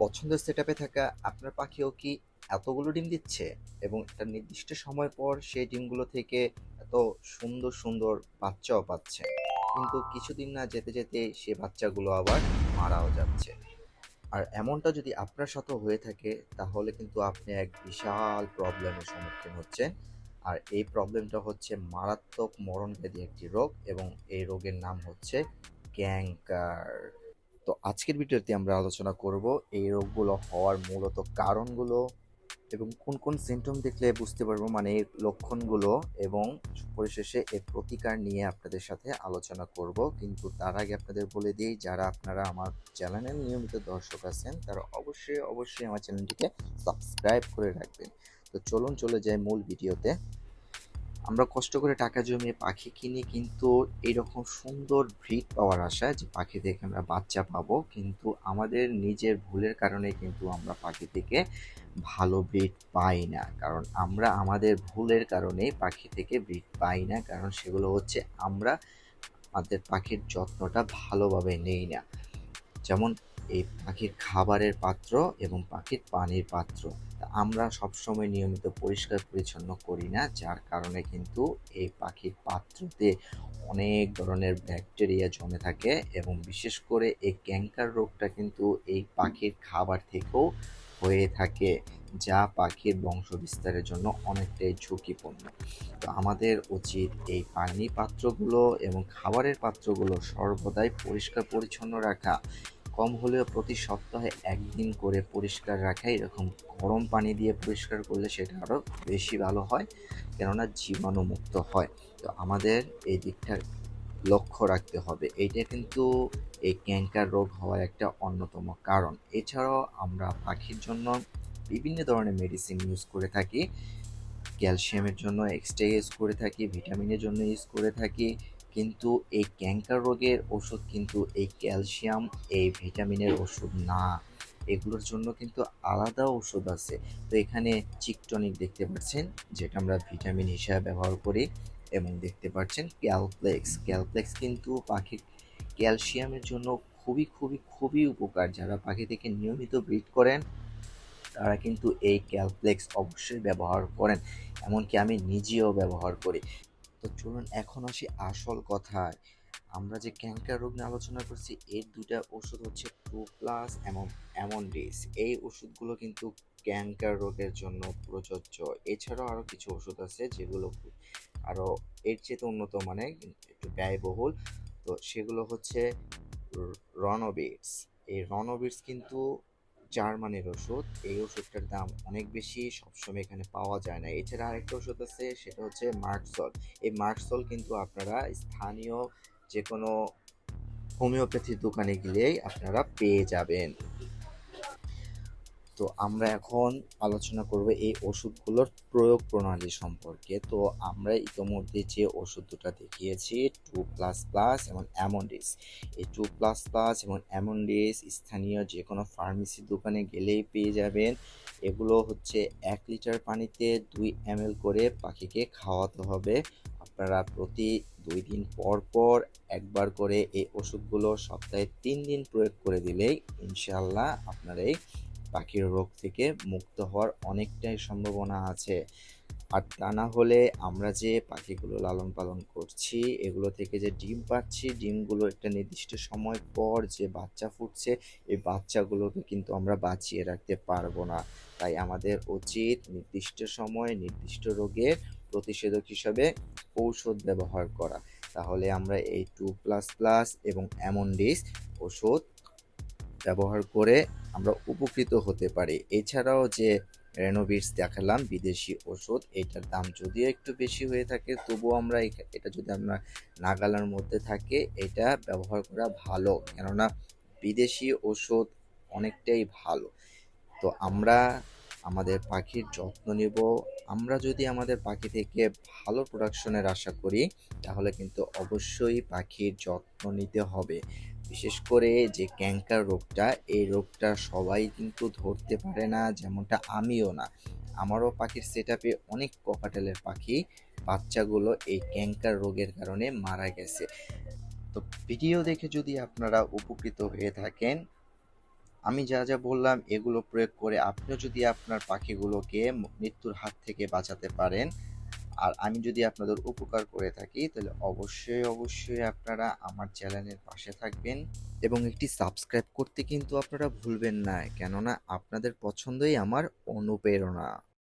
পছন্দের সেটআপে থাকা আপনার পাখিও কি এতগুলো ডিম দিচ্ছে? এবং একটা নির্দিষ্ট সময় পর সেই ডিমগুলো থেকে এত সুন্দর সুন্দর বাচ্চাও পাচ্ছে। কিন্তু কিছুদিন না যেতে যেতে সে বাচ্চাগুলো আবার মারাও যাচ্ছে। আর এমনটা যদি আপনার সাথেও হয়ে থাকে, তাহলে কিন্তু আপনি এক বিশাল প্রবলেমের সম্মুখীন হচ্ছেন। আর এই প্রবলেমটা হচ্ছে মারাত্মক মরণব্যাধি একটি রোগ এবং এই রোগের নাম হচ্ছে ক্যাঙ্কার তো আজকের ভিডিওতে আমরা আলোচনা করব এই রোগগুলো হওয়ার মূলত কারণগুলো এবং কোন কোন সিমটম দেখলে বুঝতে পারব মানে এর লক্ষণগুলো এবং পরিশেষে এর প্রতিকার নিয়ে আপনাদের সাথে আলোচনা করব। কিন্তু তার আগে আপনাদের বলে দিই, যারা আপনারা আমার চ্যানেলের নিয়মিত দর্শক আছেন, তারা অবশ্যই অবশ্যই আমার চ্যানেলটিকে সাবস্ক্রাইব করে রাখবেন। তো চলুন চলে যাই মূল ভিডিওতে। আমরা কষ্ট করে টাকা জমিয়ে পাখি কিনি, কিন্তু এইরকম সুন্দর ব্রিড পাওয়ার আশায় যে পাখি থেকে আমরা বাচ্চা পাবো, কিন্তু আমাদের নিজের ভুলের কারণে কিন্তু আমরা পাখি থেকে ভালো ব্রিড পাই না। কারণ আমরা আমাদের ভুলের কারণে পাখি থেকে ব্রিড পাই না, কারণ সেগুলো হচ্ছে আমরা আমাদের পাখির যত্নটা ভালোভাবে নেই না। যেমন এই পাখির খাবারের পাত্র এবং পাখির পানির পাত্র। আমরা সবসময় নিয়মিত পরিষ্কার পরিচ্ছন্ন করি না, যার কারণে কিন্তু এই পাখির পাত্রতে অনেক ধরনের ব্যাকটেরিয়া জমে থাকে এবং বিশেষ করে এই ক্যাঙ্কার রোগটা কিন্তু এই পাখির খাবার থেকেও হয়ে থাকে, যা পাখির বংশ বিস্তারের জন্য অনেকটাই ঝুঁকিপূর্ণ। তো আমাদের উচিত এই পানি পাত্রগুলো এবং খাবারের পাত্রগুলো সর্বদাই পরিষ্কার পরিচ্ছন্ন রাখা কম হলেও প্রতি সপ্তাহে একদিন করে পরিষ্কার রাখা, এরকম গরম পানি দিয়ে পরিষ্কার করলে সেটা আরও বেশি ভালো হয়, কেননা জীবাণুমুক্ত হয়। তো আমাদের এই দিকটা লক্ষ্য রাখতে হবে। এইটা কিন্তু এই ক্যাঙ্কার রোগ হওয়ার একটা অন্যতম কারণ। এছাড়াও আমরা পাখির জন্য বিভিন্ন ধরনের মেডিসিন ইউজ করে থাকি। ক্যালসিয়ামের জন্য এক্সট্রা ইউজ করে থাকি ভিটামিনের জন্য ইউজ করে থাকি। কিন্তু এই ক্যাঙ্কার রোগের ওষুধ কিন্তু এই ক্যালসিয়াম, এই ভিটামিনের ওষুধ না। এগুলোর জন্য কিন্তু আলাদা ওষুধ আছে। তো এখানে চিকটনিক দেখতে পাচ্ছেন, যেটা আমরা ভিটামিন হিসাবে ব্যবহার করি এবং দেখতে পাচ্ছেন ক্যালপ্লেক্স। ক্যালপ্লেক্স কিন্তু পাখির ক্যালসিয়ামের জন্য খুবই খুবই খুবই উপকার। যারা পাখি থেকে নিয়মিত ব্রিড করেন, তারা কিন্তু এই ক্যালপ্লেক্স অবশ্যই ব্যবহার করেন। এমনকি আমি নিজেও ব্যবহার করি। তো চলুন এখন আসি আসল কথায়। আমরা যে ক্যান্সার রোগ নিয়ে আলোচনা করছি, এর দুটা ওষুধ হচ্ছে টু প্লাস এবং অ্যামন্ডিস। এই ওষুধগুলো কিন্তু ক্যান্সার রোগের জন্য প্রযোজ্য। এছাড়াও আরও কিছু ওষুধ আছে যেগুলো আরও এর চেয়ে উন্নত মানে একটু ব্যয়বহুল। তো সেগুলো হচ্ছে রনোবিটস। এই রনোবিটস কিন্তু জার্মানির ওষুধ। এই ওষুধটার দাম অনেক বেশি, সবসময় এখানে পাওয়া যায় না। এছাড়া আরেকটা ওষুধ আছে, সেটা হচ্ছে মার্কসল। এই মার্কসল কিন্তু আপনারা স্থানীয় যে কোনো হোমিওপ্যাথির দোকানে গেলেই আপনারা পেয়ে যাবেন। তো আমরা এখন আলোচনা করব এই ওষুধগুলোর প্রয়োগ প্রণালী সম্পর্কে। তো আমরা ইতোমধ্যে যে ওষুধ দুটা দেখিয়েছি টু প্লাস প্লাস এবং অ্যামন্ডিস এই টু প্লাস প্লাস এবং অ্যামন্ডিস স্থানীয় যে কোনো ফার্মেসির দোকানে গেলেই পেয়ে যাবেন। এগুলো হচ্ছে এক লিটার পানিতে দুই এম করে পাখিকে খাওয়াতে হবে। আপনারা প্রতি দুই দিন পর পর একবার করে এই ওষুধগুলো সপ্তাহে তিন দিন প্রয়োগ করে দিলেই ইনশাল্লাহ আপনার এই পাখির রোগ থেকে মুক্ত হওয়ার অনেকটাই সম্ভাবনা আছে। আর তা না হলে আমরা যে পাখিগুলো লালন পালন করছি, এগুলো থেকে যে ডিম পাচ্ছি, ডিমগুলো একটা নির্দিষ্ট সময় পর যে বাচ্চা ফুটছে, এই বাচ্চাগুলোকে কিন্তু আমরা বাঁচিয়ে রাখতে পারব না। তাই আমাদের উচিত নির্দিষ্ট সময় নির্দিষ্ট রোগের প্রতিষেধক হিসাবে ঔষধ ব্যবহার করা। তাহলে আমরা এই টু প্লাস প্লাস এবং অ্যামন্ডিস ওষুধ ব্যবহার করে আমরা উপকৃত হতে পারি। এছাড়াও যে রেনোভিটস দেখালাম, বিদেশি ওষুধ, এটার দাম যদিও একটু বেশি হয়ে থাকে, তবুও আমরা এটা যদি আমরা নাগালার মধ্যে থাকে, এটা ব্যবহার করা ভালো। কেননা বিদেশি ওষুধ অনেকটাই ভালো। তো আমরা আমাদের পাখির যত্ন নেব। আমরা যদি আমাদের পাখি থেকে ভালো প্রোডাকশনের আশা করি, তাহলে কিন্তু অবশ্যই পাখির যত্ন নিতে হবে। বিশেষ করে যে ক্যাঙ্কার রোগটা, এই রোগটা সবাই কিন্তু ধরতে পারে না, যেমনটা আমিও না। আমারও পাখির সেট অনেক ককাটেলের পাখি, বাচ্চাগুলো এই ক্যাঙ্কার রোগের কারণে মারা গেছে। তো ভিডিও দেখে যদি আপনারা উপকৃত হয়ে থাকেন, আমি যা যা বললাম এগুলো প্রয়োগ করে আপনিও যদি আপনার পাখিগুলোকে মৃত্যুর হাত থেকে বাঁচাতে পারেন আর আমি যদি আপনাদের উপকার করে থাকি, তাহলে অবশ্যই অবশ্যই আপনারা আমার চ্যানেলের পাশে থাকবেন এবং একটি সাবস্ক্রাইব করতে কিন্তু আপনারা ভুলবেন না। কেননা আপনাদের পছন্দই আমার অনুপ্রেরণা।